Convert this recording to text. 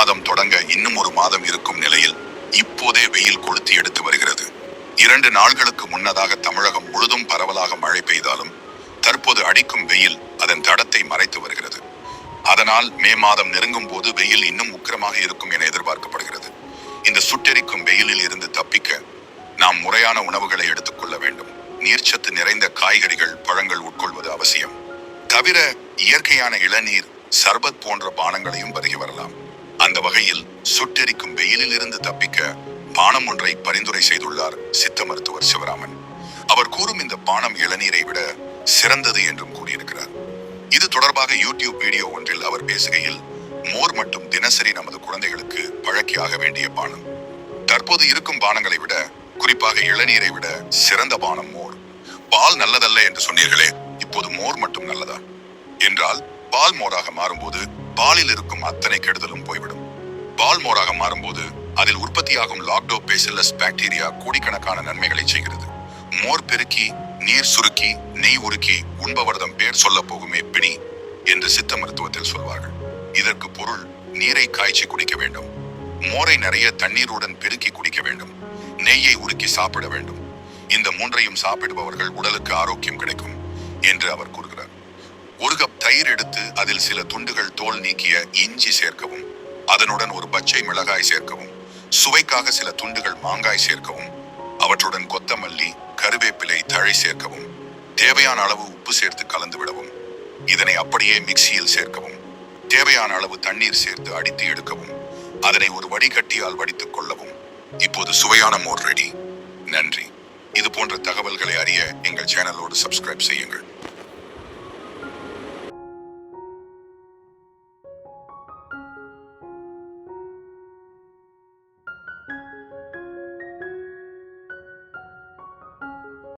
மாதம் தொடங்க இன்னும் ஒரு மாதம் இருக்கும் நிலையில் இப்போதே வெயில் கொளுத்தி எடுத்து வருகிறது. இரண்டு நாள்களுக்கு முன்னதாக தமிழகம் முழுதும் பரவலாக மழை பெய்தாலும் தற்போது அடிக்கும் வெயில் அதன் தடத்தை மறைத்து வருகிறது. அதனால் மே மாதம் நெருங்கும் போது வெயில் இன்னும் உக்கிரமாக இருக்கும் என எதிர்பார்க்கப்படுகிறது. இந்த சுட்டெரிக்கும் வெயிலில் இருந்து தப்பிக்க நாம் முறையான உணவுகளை எடுத்துக்கொள்ள வேண்டும். நீர்ச்சத்து நிறைந்த காய்கறிகள் பழங்கள் உட்கொள்வது அவசியம். தவிர இயற்கையான இளநீர் சர்பத் போன்ற பானங்களையும் பருகி வரலாம். அந்த வகையில் சுட்டெரிக்கும் வெயிலில் இருந்து தப்பிக்க பானம் ஒன்றை பரிந்துரை செய்துள்ளார் சித்த மருத்துவர் சிவராமன். அவர் கூறும் இந்த பானம் இளநீரை விட சிறந்தது என்றும் கூறியிருக்கிறார். இது தொடர்பாக யூடியூப் வீடியோ ஒன்றில் அவர் பேசுகையில் மோர் மட்டும் தினசரி நமது குழந்தைகளுக்கு பழக்கியாக வேண்டிய பானம். தற்போது இருக்கும் பானங்களை விட குறிப்பாக இளநீரை விட சிறந்த பானம் மோர். பால் நல்லதல்ல என்று சொன்னீர்களே இப்போது மோர் மட்டும் நல்லதா? என்றால் பால் மோராக மாறும்போது பாலில் இருக்கும் அத்தனை கெடுதலும் போய்விடும். பால் மோராக மாறும்போது அதில் உற்பத்தியாகும் லாக்டோபேசில்லஸ் பாக்டீரியா கோடிக்கணக்கான நன்மைகளை செய்கிறது. மோர் பெருக்கி நீர் சுருக்கி நெய் உருக்கி உண்பவர்தம் பேர் சொல்ல போகுமே பிணி என்று சித்த மருத்துவத்தில் சொல்வார்கள். இதற்கு பொருள் நீரை காய்ச்சி குடிக்க வேண்டும். மோரை நிறைய தண்ணீருடன் பெருக்கி குடிக்க வேண்டும். நெய்யை உருக்கி சாப்பிட வேண்டும். இந்த மூன்றையும் சாப்பிடுபவர்கள் உடலுக்கு ஆரோக்கியம் கிடைக்கும் என்று அவர் கூறுகிறார். ஒரு கப் தயிர் எடுத்து அதில் சில துண்டுகள் தோல் நீக்கிய இஞ்சி சேர்க்கவும் அதனுடன் ஒரு பச்சை மிளகாய் சேர்க்கவும் சுவைக்காக சில துண்டுகள் மாங்காய் சேர்க்கவும் அவற்றுடன் கொத்தமல்லி கருவேப்பிலை தழை சேர்க்கவும் தேவையான அளவு உப்பு சேர்த்து கலந்து விடவும் இதனை அப்படியே மிக்சியில் சேர்க்கவும் தேவையான அளவு தண்ணீர் சேர்த்து அடித்து எடுக்கவும் அதனை ஒரு வடிகட்டியால் வடித்துக் கொள்ளவும். இப்போது சுவையான மோர் ரெடி. நன்றி. இது போன்ற தகவல்களை அறிய எங்கள் சேனலோடு சப்ஸ்கிரைப் செய்யுங்கள்.